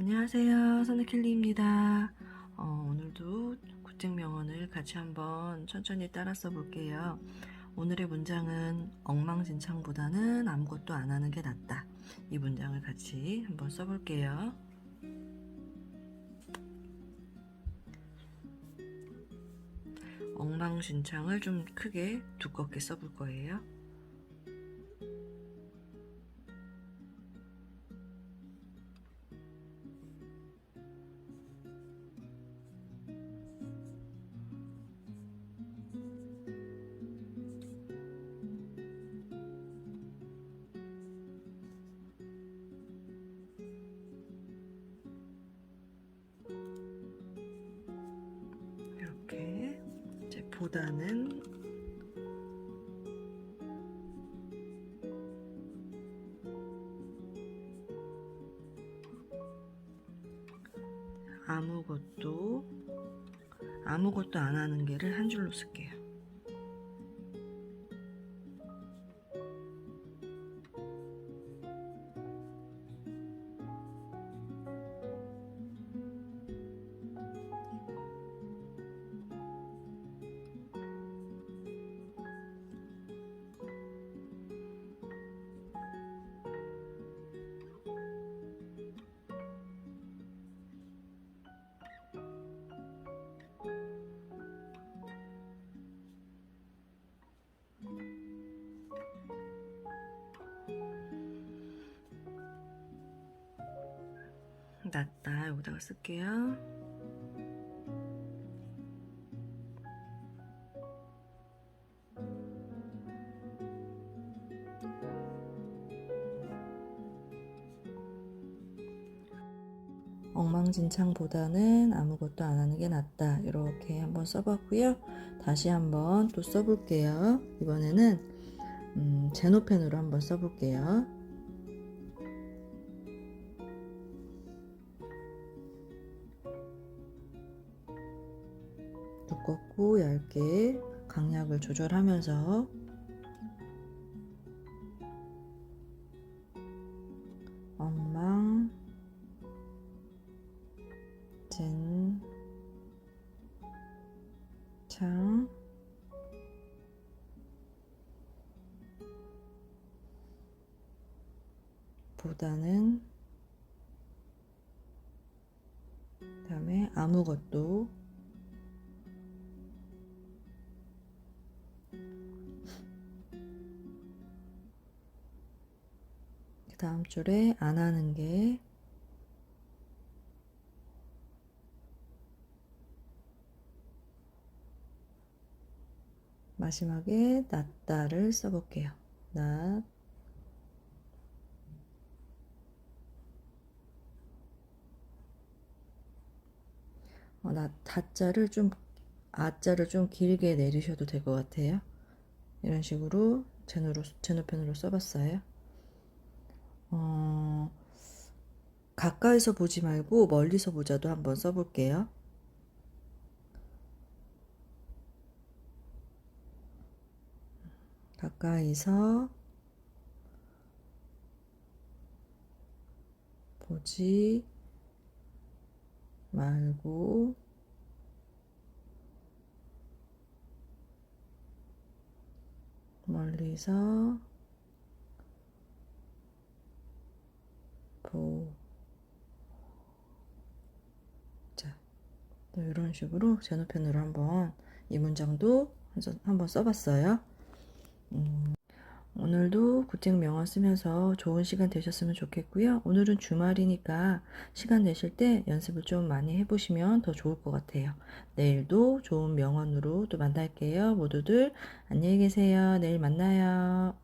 안녕하세요. 선생켈리입니다. 어, 오늘도 구책 명언을 같이 한번 천천히 따라 써볼게요. 오늘의 문장은 엉망진창보다는 아무것도 안 하는 게 낫다. 이 문장을 같이 한번 써볼게요. 엉망진창을 좀 크게 두껍게 써볼 거예요. 보다는 아무것도 아무것도 안 하는 게를 한 줄로 쓸게요. 낫다 여기다가 쓸게요. 엉망진창보다는 아무것도 안 하는 게 낫다. 이렇게 한번 써봤고요. 다시 한번 또 써볼게요. 이번에는 음, 제노펜으로 한번 써볼게요. 두껍고 얇게 강약을 조절하면서 엉망 진 창 보다는 그다음에 아무것도 다음 줄에 안 하는 게 마지막에 낫다를 써볼게요. 낫 어, 나 다자를 좀 아자를 좀 길게 내리셔도 될 것 같아요. 이런 식으로 제노로 제노펜으로 써봤어요. 어, 가까이서 보지 말고 멀리서 보자도 한번 써볼게요. 가까이서 보지 말고 멀리서 보자. 또 이런 식으로 제노펜으로 한번 이 문장도 한번 써봤어요. 음, 오늘도 구책 명언 쓰면서 좋은 시간 되셨으면 좋겠고요. 오늘은 주말이니까 시간 내실 때 연습을 좀 많이 해보시면 더 좋을 것 같아요. 내일도 좋은 명언으로 또 만날게요. 모두들 안녕히 계세요. 내일 만나요.